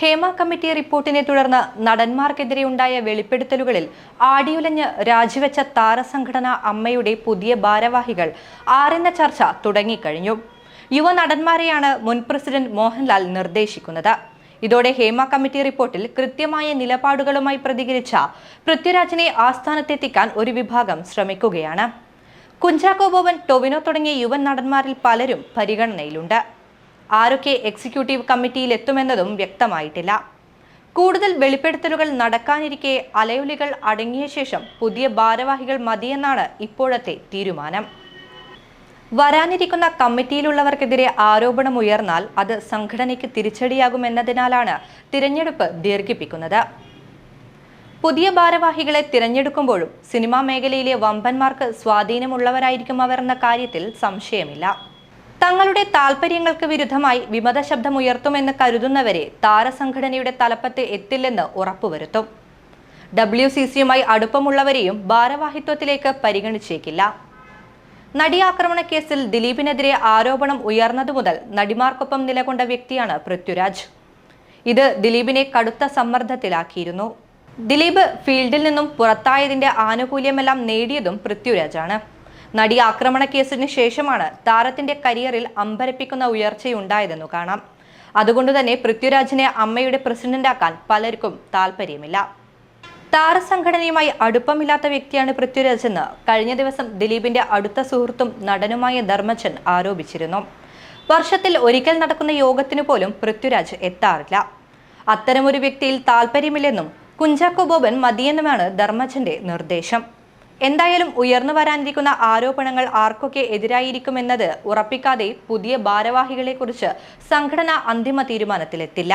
Hema committee റിപ്പോർട്ടിനെ തുടർന്ന് നടന്മാർക്കെതിരെ ഉണ്ടായ വെളിപ്പെടുത്തലുകളിൽ ആടിയുലഞ്ഞ് രാജിവെച്ച താരസംഘടന അമ്മയുടെ പുതിയ ഭാരവാഹികൾ ആരെന്ന ചർച്ച തുടങ്ങിക്കഴിഞ്ഞു. യുവ നടന്മാരെയാണ് മുൻ പ്രസിഡന്റ് മോഹൻലാൽ നിർദ്ദേശിക്കുന്നത്. ഇതോടെ ഹേമ കമ്മിറ്റി റിപ്പോർട്ടിൽ കൃത്യമായ നിലപാടുകളുമായി പ്രതികരിച്ച പൃഥ്വിരാജിനെ ആസ്ഥാനത്തെത്തിക്കാൻ ഒരു വിഭാഗം ശ്രമിക്കുകയാണ്. കുഞ്ചാക്കോ ബോബൻ ടൊവിനോ തുടങ്ങിയ യുവൻ നടന്മാരിൽ പലരും പരിഗണനയിലുണ്ട്. ആരൊക്കെ എക്സിക്യൂട്ടീവ് കമ്മിറ്റിയിലെത്തുമെന്നതും വ്യക്തമായിട്ടില്ല. കൂടുതൽ വെളിപ്പെടുത്തലുകൾ നടക്കാനിരിക്കെ അലയൊലികൾ അടങ്ങിയ ശേഷം പുതിയ ഭാരവാഹികൾ മതിയെന്നാണ് ഇപ്പോഴത്തെ തീരുമാനം. വരാനിരിക്കുന്ന കമ്മിറ്റിയിലുള്ളവർക്കെതിരെ ആരോപണം ഉയർന്നാൽ അത് സംഘടനയ്ക്ക് തിരിച്ചടിയാകുമെന്നതിനാലാണ് തിരഞ്ഞെടുപ്പ് ദീർഘിപ്പിക്കുന്നത്. പുതിയ ഭാരവാഹികളെ തിരഞ്ഞെടുക്കുമ്പോഴും സിനിമാ മേഖലയിലെ വമ്പന്മാർക്ക് സ്വാധീനമുള്ളവരായിരിക്കും അവർ എന്ന കാര്യത്തിൽ സംശയമില്ല. തങ്ങളുടെ താൽപര്യങ്ങൾക്ക് വിരുദ്ധമായി വിമത ശബ്ദമുയർത്തുമെന്ന് കരുതുന്നവരെ താരസംഘടനയുടെ തലപ്പത്ത് എത്തില്ലെന്ന് ഉറപ്പുവരുത്തും. W C സിയുമായി അടുപ്പമുള്ളവരെയും ഭാരവാഹിത്വത്തിലേക്ക് പരിഗണിച്ചേക്കില്ല. നടിയാക്രമണ കേസിൽ ദിലീപിനെതിരെ ആരോപണം ഉയർന്നതു മുതൽ നടിമാർക്കൊപ്പം നിലകൊണ്ട വ്യക്തിയാണ് പൃഥ്വിരാജ്. ഇത് ദിലീപിനെ കടുത്ത സമ്മർദ്ദത്തിലാക്കിയിരുന്നു. ദിലീപ് ഫീൽഡിൽ നിന്നും പുറത്തായതിന്റെ ആനുകൂല്യമെല്ലാം നേടിയതും പൃഥ്വിരാജാണ്. നടി ആക്രമണ കേസിന് ശേഷമാണ് താരത്തിന്റെ കരിയറിൽ അമ്പരപ്പിക്കുന്ന ഉയർച്ചയുണ്ടായതെന്നു കാണാം. അതുകൊണ്ട് തന്നെ പൃഥ്വിരാജിനെ അമ്മയുടെ പ്രസിഡന്റാക്കാൻ പലർക്കും താല്പര്യമില്ല താരസംഘടനയുമായി അടുപ്പമില്ലാത്ത വ്യക്തിയാണ് പൃഥ്വിരാജ് എന്ന് കഴിഞ്ഞ ദിവസം ദിലീപിന്റെ അടുത്ത സുഹൃത്തും നടനുമായ ധർമ്മജൻ ആരോപിച്ചിരുന്നു. വർഷത്തിൽ ഒരിക്കൽ നടക്കുന്ന യോഗത്തിനു പോലും പൃഥ്വിരാജ് എത്താറില്ല. അത്തരമൊരു വ്യക്തിയിൽ താല്പര്യമില്ലെന്നും കുഞ്ചാക്കോ ബോബൻ മതിയെന്നുമാണ് ധർമ്മജന്റെ നിർദ്ദേശം. എന്തായാലും ഉയർന്നു വരാനിരിക്കുന്ന ആരോപണങ്ങൾ ആർക്കൊക്കെ എതിരായിരിക്കുമെന്നത് ഉറപ്പിക്കാതെ പുതിയ ഭാരവാഹികളെക്കുറിച്ച് സംഘടന അന്തിമ തീരുമാനത്തിലെത്തില്ല.